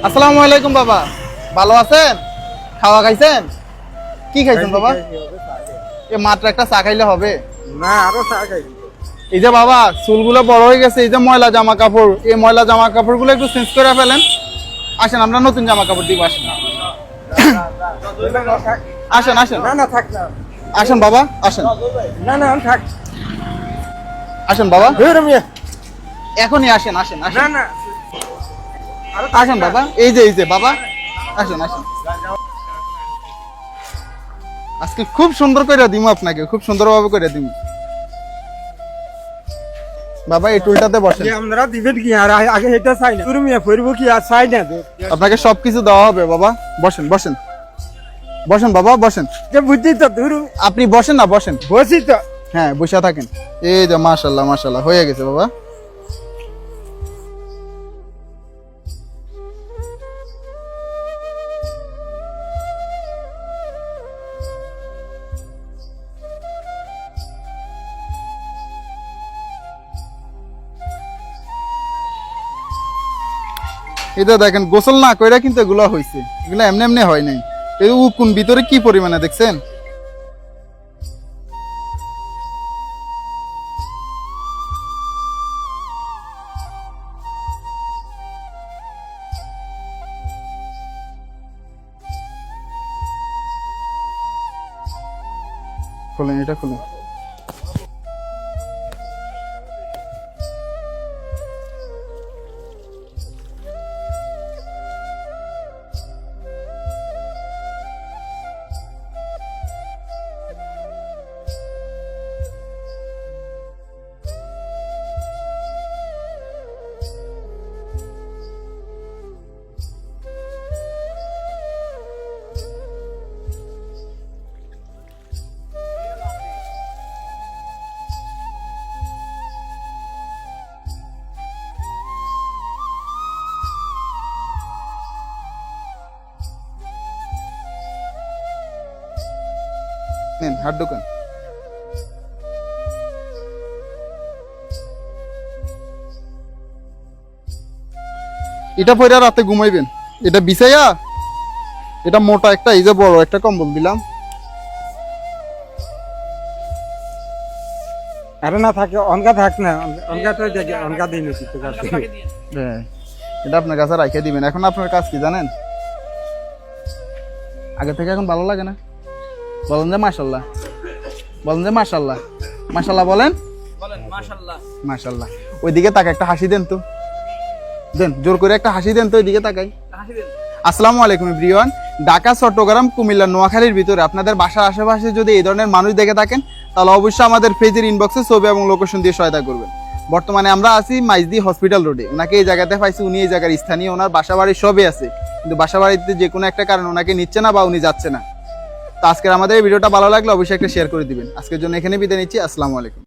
আসসালামু আলাইকুম বাবা। ভালো আছেন? খাওয়া খাইছেন? কি খাইছেন বাবা? এ মাত্র একটা চা খাইলে হবে। না আরও চা খাই এই যে বাবা চুলগুলো বড় হয়ে গেছে এই যে ময়লা জামা কাপড় এই ময়লা জামা কাপড়গুলো একটু চেঞ্জ করে ফেলেন। আসেন আমরা নতুন জামা কাপড় দিব আসেন। আসেন আসেন। না না থাক না। আসেন বাবা আসেন। না না থাক। আসেন বাবা। এখনই আসেন আসেন না আসেন। না আরও আসেন বাবা। এই যে এই যে বাবা। আসেন আসেন। আজকে খুব সুন্দর করে দিমু আপনাকে খুব সুন্দরভাবে করে দিমু। বাবা এই টুলটাতে বসেন। যে আপনারা দিবেন কি? আর আগে- এটা চাই না। মিয়া ফিরবো কি? আর চাই না আপনাকে সবকিছু দেওয়া হবে বাবা। বসেন বসেন। বসেন বাবা বসেন। যে বুঝছি তো ধুর। আপনি বসেন না বসেন। বসি তো। হ্যাঁ বসে থাকেন। এই যে মাশাল্লাহ মাশাল্লাহ হয়ে গেছে বাবা। এটা দেখেন, গোসল না কইরা কিন্তু এগুলো হয়েছে এগুলো এমনি এমনি হয় নাই। এই উকুন ভিতরে কি পরিমাণে দেখছেন? খোলেন, এটা খুলেন। নেন হাত ঢোকান। এটা পরে রাতে ঘুমাইবেন। এটা বিছাইয়া এটা মোটা একটা এই যে বড় একটা কম্বল দিলাম। আরে না থাকে অনকা থাক না অনকা তো অনকা দিই নাকি তো কাছে হ্যাঁ এটা আপনার কাছে রাখিয়ে দিবেন। এখন আপনার কাজ কি জানেন? আগে থেকে এখন ভালো লাগে না? বলেন যে মাশাল্লাহ। বলেন যে মাশাল্লাহ। মাশাল্লাহ বলেন? মাশাল্লাহ। ওইদিকে তাকে একটা হাসি দেন তো। দেন জোর করে একটা হাসি দেন তো ওইদিকে তাকাই। আসসালামু আলাইকুম প্রিয়ান ঢাকা চট্টগ্রাম কুমিল্লা নোয়াখালীর ভিতরে আপনাদের বাসার আশেপাশে যদি এই ধরনের মানুষ দেখে থাকেন তাহলে অবশ্যই আমাদের পেজের ইনবক্সে ছবি এবং লোকেশন দিয়ে সহায়তা করবেন। বর্তমানে আমরা আছি মাইজদি হসপিটাল রোডে ওনাকে এই জায়গাতে পাইছি উনি এই জায়গার স্থানীয় ওনার বাসা বাড়ি সবই আছে। কিন্তু বাসা বাড়িতে যে কোনো একটা কারণে ওনাকে নিচ্ছে না বা উনি যাচ্ছে না। তো আজকের আমাদের ভিডিওটা ভালো লাগলে অবশ্যই একটা শেয়ার করে দিবেন। আজকের জন্য এখানে বিদায় নিচ্ছি। আসসালামু আলাইকুম।